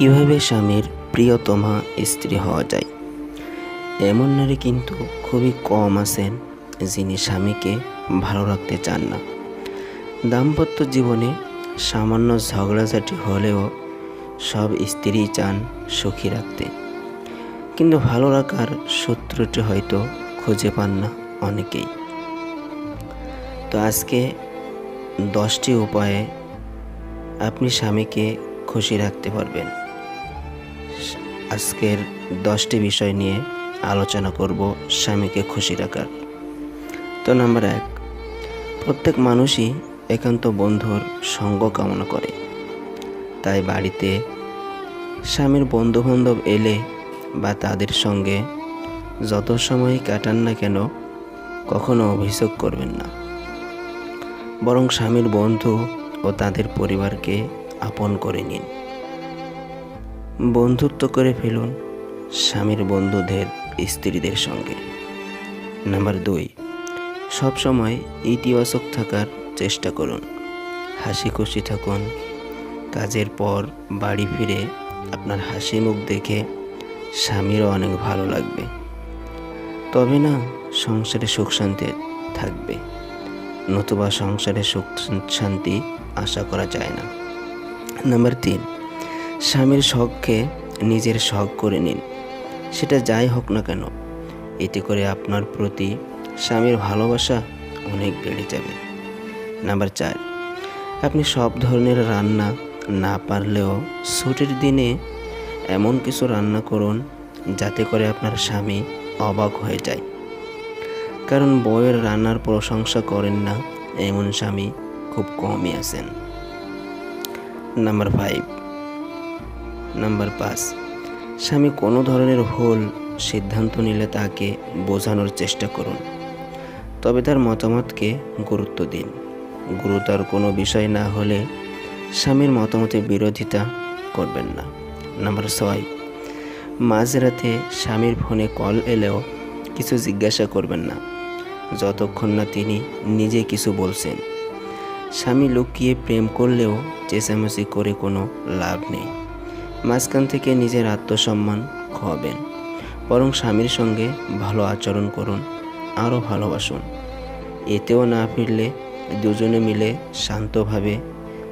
কীভাবে স্বামীর প্রিয়তমা স্ত্রী হওয়া যায়? এমন নারী কিন্তু খুবই কম আছেন যিনি স্বামীকে ভালো রাখতে চান না। দাম্পত্য জীবনে সামান্য ঝগড়াঝাটি হলেও সব স্ত্রী চান সুখী রাখতে। কিন্তু ভালো রাখার সূত্রটি হয়তো খুঁজে পান না অনেকেই। তো আজকে দশটি উপায়ে আপনি স্বামীকে খুশি রাখতে পারবেন। আজকের দশটি বিষয় নিয়ে আলোচনা করব স্বামীকে খুশি রাখার। তো নাম্বার এক, প্রত্যেক মানুষই একান্ত বন্ধুর সঙ্গ কামনা করে। তাই বাড়িতে স্বামীর বন্ধুবান্ধব এলে বা তাদের সঙ্গে যত সময় কাটান না কেন কখনো অভিযোগ করবেন না। বরং স্বামীর বন্ধু ও তাদের পরিবারকে আপন করে নিন। বন্ধুত্ব করে ফেলুন স্বামীর বন্ধুদের স্ত্রীদের সঙ্গে। নাম্বার দুই সবসময় ইতিবাচক থাকার চেষ্টা করুন। হাসি খুশি থাকুন। কাজের পর বাড়ি ফিরে আপনার হাসি মুখ দেখে স্বামীরও অনেক ভালো লাগবে। তবে না, সংসারে সুখ শান্তি থাকবে। নতুবা সংসারে সুখ শান্তি আশা করা যায় না। নাম্বার তিন স্বামীর শখকে নিজের শখ করে নিন। সেটা যাই হোক না কেন, এতে করে আপনার প্রতি স্বামীর ভালোবাসা অনেক বেড়ে যাবে। নাম্বার চার, আপনি সব ধরনের রান্না না পারলেও ছুটির দিনে এমন কিছু রান্না করুন যাতে করে আপনার স্বামী অবাক হয়ে যায়। কারণ বউয়ের রান্নার প্রশংসা করেন না এমন স্বামী খুব কমই আছেন। নাম্বার ফাইভ নাম্বার পাঁচ। স্বামী কোনো ধরনের ভুল সিদ্ধান্ত নিলে তাকে বোঝানোর চেষ্টা করুন। তবে তার মতামতকে গুরুত্ব দিন। গুরুতর কোনো বিষয় না হলে স্বামীর মতামতের বিরোধিতা করবেন না। নাম্বার ছয়, মাঝরাতে স্বামীর ফোনে কল এলেও কিছু জিজ্ঞাসা করবেন না। যতক্ষণ না তিনি নিজে কিছু বলছেন। স্বামী লুকিয়ে প্রেম করলেও চেঁচামেচি করে কোনো লাভ নেই। মাঝখান থেকে নিজের আত্মসম্মান খোয়াবেন। বরং স্বামীর সঙ্গে ভালো আচরণ করুন, আরও ভালোবাসুন। এতেও না ফিরলে দুজনে মিলে শান্তভাবে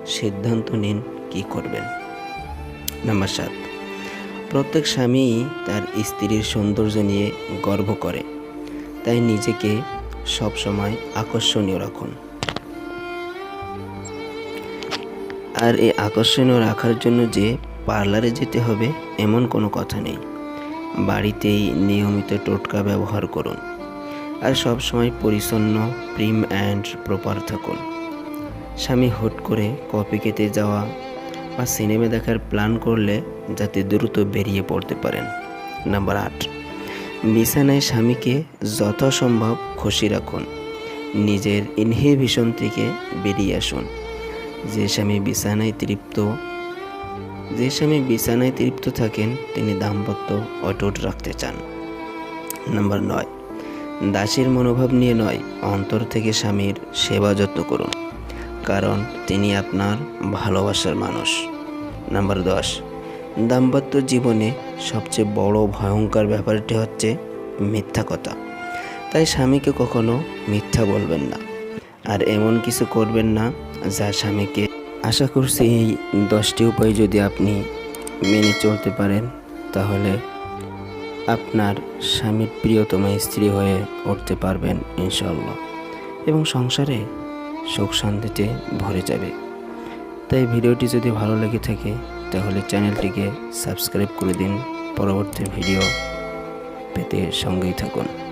সিদ্ধান্ত নিন কি করবেন। নাম্বার সাত। প্রত্যেক স্বামীই তার স্ত্রীর সৌন্দর্য নিয়ে গর্ব করে। তাই নিজেকে সবসময় আকর্ষণীয় রাখুন। আর এই আকর্ষণীয় রাখার জন্য যে পার্লারে যেতে হবে এমন কোনো কথা নেই। বাড়িতেই নিয়মিত টোটকা ব্যবহার করুন আর সবসময় পরিচ্ছন্ন প্রিম অ্যান্ড প্রপার থাকুন। স্বামী হুট করে কপি খেতে যাওয়া বা সিনেমা দেখার প্ল্যান করলে যাতে দ্রুত বেরিয়ে পড়তে পারেন। নাম্বার আট, বিছানায় স্বামীকে যথাসম্ভব খুশি রাখুন। নিজের ইনহিবিশন থেকে বেরিয়ে আসুন। যে স্বামী বিছানায় তৃপ্ত যে স্বামী বিছানায় তৃপ্ত থাকেন, তিনি দাম্পত্য অটুট রাখতে চান। নাম্বার নয়, দাসীর মনোভাব নিয়ে নয়, অন্তর থেকে স্বামীর সেবা যত্ন করুন, কারণ তিনি আপনার ভালোবাসার মানুষ। নাম্বার দশ, দাম্পত্য জীবনে সবচেয়ে বড় ভয়ঙ্কর ব্যাপারটি হচ্ছে মিথ্যা কথা। তাই স্বামীকে কখনো মিথ্যা বলবেন না। আর এমন কিছু করবেন না যা স্বামীকে আশা করছি এই দশটি উপায় যদি আপনি মেনে চলতে পারেন, তাহলে আপনার স্বামীর প্রিয়তমা স্ত্রী হয়ে উঠতে পারবেন ইনশাল্লাহ এবং সংসারে সুখ শান্তিতে ভরে যাবে। তাই ভিডিওটি যদি ভালো লেগে থাকে, তাহলে চ্যানেলটিকে সাবস্ক্রাইব করে দিন। পরবর্তী ভিডিও পেতে সঙ্গেই থাকুন।